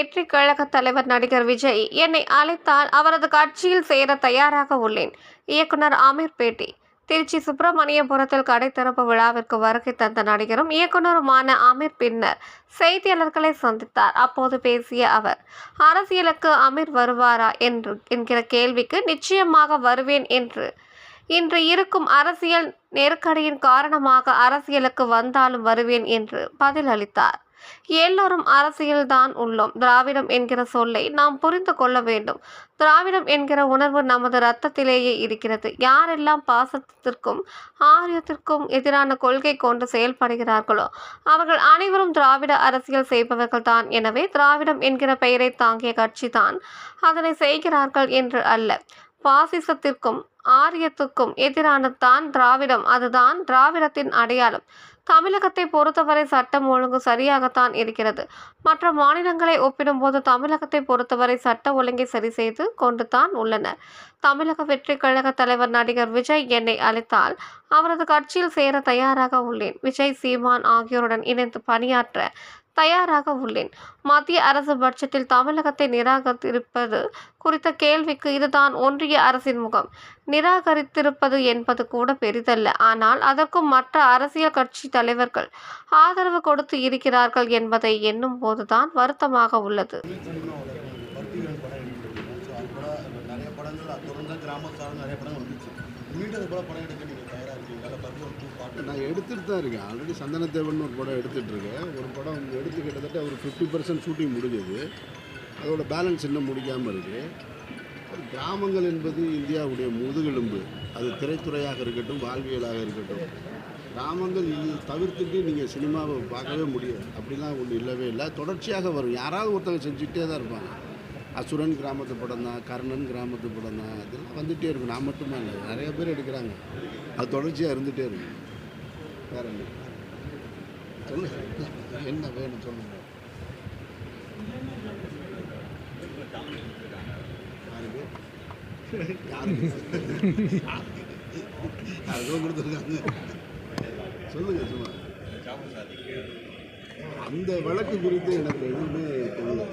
வெற்றி கழக தலைவர் நடிகர் விஜய் என்னை அழைத்தால் அவரது கட்சியில் சேர தயாராக உள்ளேன். இயக்குனர் ஆமீர் பேட்டி. திருச்சி சுப்பிரமணியபுரத்தில் கடை திறப்பு விழாவிற்கு வருகை தந்த நடிகரும் இயக்குனருமான அமீர் பின்னர் செய்தியாளர்களை சந்தித்தார். அப்போது பேசிய அவர் அரசியலுக்கு அமீர் வருவாரா என்று என்கிற கேள்விக்கு நிச்சயமாக வருவேன் என்று. இன்று இருக்கும் அரசியல் நெருக்கடியின் காரணமாக அரசியலுக்கு வந்தாலும் வருவேன் என்று பதிலளித்தார். எல்லோரும் அரசியல்தான் உள்ளோம். திராவிடம் என்கிற சொல்லை நாம் புரிந்து கொள்ள வேண்டும். திராவிடம் என்கிற உணர்வு நமது இரத்தத்திலேயே இருக்கிறது. யாரெல்லாம் பாசத்திற்கும் ஆரியத்திற்கும் எதிரான கொள்கை கொண்டு செயல்படுகிறார்களோ அவர்கள் அனைவரும் திராவிட அரசியல் செய்பவர்கள் தான் எனவே திராவிடம் என்கிற பெயரை தாங்கிய கட்சி தான் அதனை செய்கிறார்கள் என்று அல்ல. பாசிசத்திற்கும் ஆரியத்துக்கும் எதிரான தான் திராவிடம். அதுதான் திராவிடத்தின் அடையாளம். தமிழகத்தை பொறுத்தவரை சட்டம் ஒழுங்கு சரியாகத்தான் இருக்கிறது. மற்ற மாநிலங்களை ஒப்பிடும்போது தமிழகத்தை பொறுத்தவரை சட்ட ஒழுங்கை சரி செய்து கொண்டு தான் உள்ளனர். தமிழக வெற்றி கழக தலைவர் நடிகர் விஜய் என்னை அழைத்தால் அவரது கட்சியில் சேர தயாராக உள்ளேன். விஜய் சீமான் ஆகியோருடன் இணைந்து பணியாற்ற தயாராக உள்ளேன். மத்திய அரசு பட்ஜெட்டில் தமிழகத்தை நிராகரித்திருப்பது குறித்த கேள்விக்கு இதுதான் ஒன்றிய அரசின் முகம். நிராகரித்திருப்பது என்பது கூட பெரிதல்ல. ஆனால் அதற்கும் மற்ற அரசியல் கட்சி தலைவர்கள் ஆதரவு கொடுத்து இருக்கிறார்கள் என்பதை எண்ணும் போதுதான் வருத்தமாக உள்ளது. அது நிறைய படங்கள் தொடர்ந்து கிராம சார்ந்த நிறைய படங்கள் வந்துச்சு. மீண்டும் அது போல படம் எடுக்க நீங்கள் தயாராக இருக்கீங்களா? நான் எடுத்துகிட்டு தான் இருக்கேன். ஆல்ரெடி சந்தனத்தேவன் ஒரு படம் எடுத்துகிட்டு இருக்கேன். ஒரு படம் எடுத்து கிட்டத்தட்ட ஒரு ஃபிஃப்டி பர்சன்ட் ஷூட்டிங் முடிஞ்சது. அதோட பேலன்ஸ் இன்னும் முடிக்காமல் இருக்குது கிராமங்கள் என்பது இந்தியாவுடைய முதுகெலும்பு. அது திரைத்துறையாக இருக்கட்டும் வாழ்வியலாக இருக்கட்டும். கிராமங்கள் தவிர்த்துட்டு நீங்கள் சினிமாவை பார்க்கவே முடியாது. அப்படிலாம் ஒன்றும் இல்லவே இல்லை. தொடர்ச்சியாக வரும். யாராவது ஒருத்தவங்க செஞ்சுக்கிட்டே தான் இருப்பாங்க. அசுரன் கிராமத்து படம் தான் கர்ணன் கிராமத்து படம் தான். இதெல்லாம் வந்துகிட்டே இருக்கும். நான் மட்டுமே இல்லை நிறைய பேர் எடுக்கிறாங்க. அது தொடர்ச்சியாக இருந்துகிட்டே இருக்கும் வேற என்ன சொல்லுங்க என்ன வேணும் சொல்லுங்க. யாருக்கு? யாருக்கு? யாருக்கோ கொடுத்துருக்காங்க. சொல்லுங்க சும்மா. அந்த வழக்கு குறித்து எனக்கு எதுவுமே தெரியல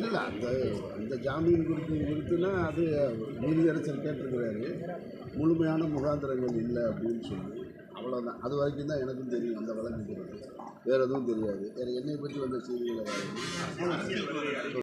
இல்லை அந்த அந்த ஜாமீன் கொடுத்து குறித்துனா அது நீதியரசர் கேட்டிருக்கிறாரு. முழுமையான முகாந்திரங்கள் இல்லை அப்படின்னு சொல்லி. அவ்வளோதான் அது வரைக்கும் தான் எனக்கும் தெரியும் அந்த வழக்கு. வேறு எதுவும் தெரியாது. வேறு என்னை பற்றி வந்த செய்திகளை